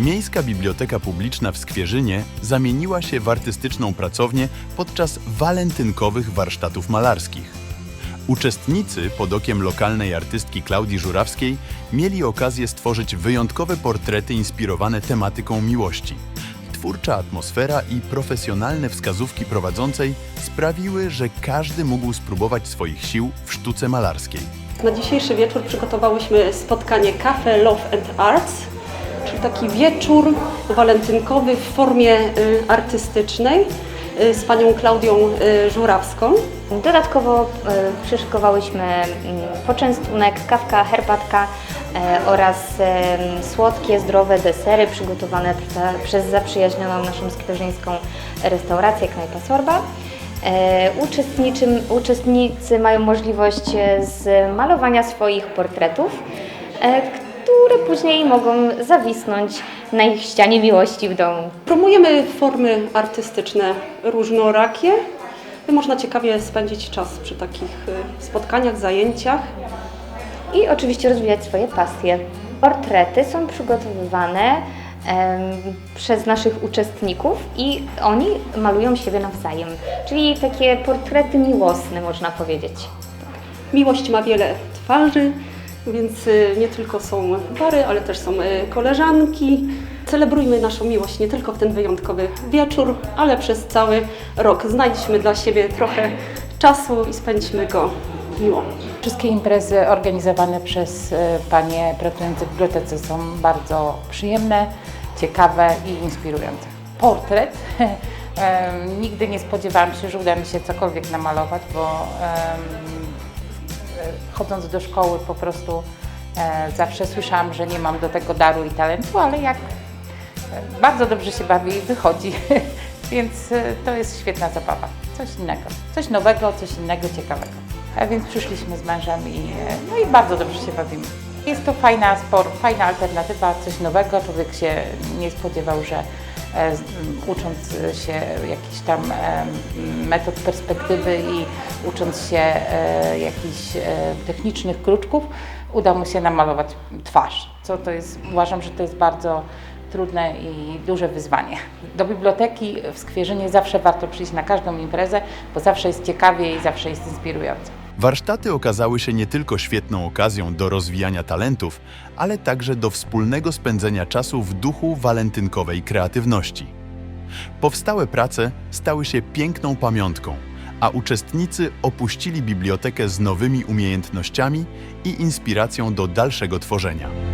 Miejska Biblioteka Publiczna w Skwierzynie zamieniła się w artystyczną pracownię podczas walentynkowych warsztatów malarskich. Uczestnicy pod okiem lokalnej artystki Klaudii Żurawskiej mieli okazję stworzyć wyjątkowe portrety inspirowane tematyką miłości. Twórcza atmosfera i profesjonalne wskazówki prowadzącej sprawiły, że każdy mógł spróbować swoich sił w sztuce malarskiej. Na dzisiejszy wieczór przygotowałyśmy spotkanie Cafe Love and Arts, taki wieczór walentynkowy w formie y, artystycznej y, z panią Klaudią y, Żurawską. Dodatkowo przyszykowałyśmy mm, poczęstunek, kawka, herbatka e, oraz słodkie, zdrowe desery przygotowane prze- przez zaprzyjaźnioną naszą skwerzyńską restaurację Knajpa Sorba. E, Uczestniczym, uczestnicy mają możliwość e, zmalowania swoich portretów, które później mogą zawisnąć na ich ścianie miłości w domu. Promujemy formy artystyczne różnorakie. Można ciekawie spędzić czas przy takich y, spotkaniach, zajęciach. i oczywiście rozwijać swoje pasje. Portrety są przygotowywane em, przez naszych uczestników i oni malują siebie nawzajem, czyli takie portrety miłosne, można powiedzieć. Miłość ma wiele twarzy, więc y, nie tylko są pary, ale też są y, koleżanki. Celebrujmy naszą miłość nie tylko w ten wyjątkowy wieczór, ale przez cały rok. Znajdźmy dla siebie trochę czasu i spędźmy go miło. Wszystkie imprezy organizowane przez e, panie pracujące w bibliotece są bardzo przyjemne, ciekawe i inspirujące. Portret. Nigdy nie spodziewałam się, że uda mi się cokolwiek namalować, bo chodząc do szkoły po prostu e, zawsze słyszałam, że nie mam do tego daru i talentu, ale jak e, bardzo dobrze się bawi i wychodzi, więc e, to jest świetna zabawa. Coś innego, coś nowego, coś innego, ciekawego. A więc przyszliśmy z mężem i, no i bardzo dobrze się bawimy. Jest to fajna sport, fajna alternatywa, coś nowego. Człowiek się nie spodziewał, że ucząc się jakichś tam e, metod perspektywy i ucząc się e, jakichś e, technicznych kruczków, uda mu się namalować twarz. Co to jest, uważam, że to jest bardzo trudne i duże wyzwanie. Do biblioteki w Skwierzynie zawsze warto przyjść na każdą imprezę, bo zawsze jest ciekawie i zawsze jest inspirująco. Warsztaty okazały się nie tylko świetną okazją do rozwijania talentów, ale także do wspólnego spędzenia czasu w duchu walentynkowej kreatywności. Powstałe prace stały się piękną pamiątką, a uczestnicy opuścili bibliotekę z nowymi umiejętnościami i inspiracją do dalszego tworzenia.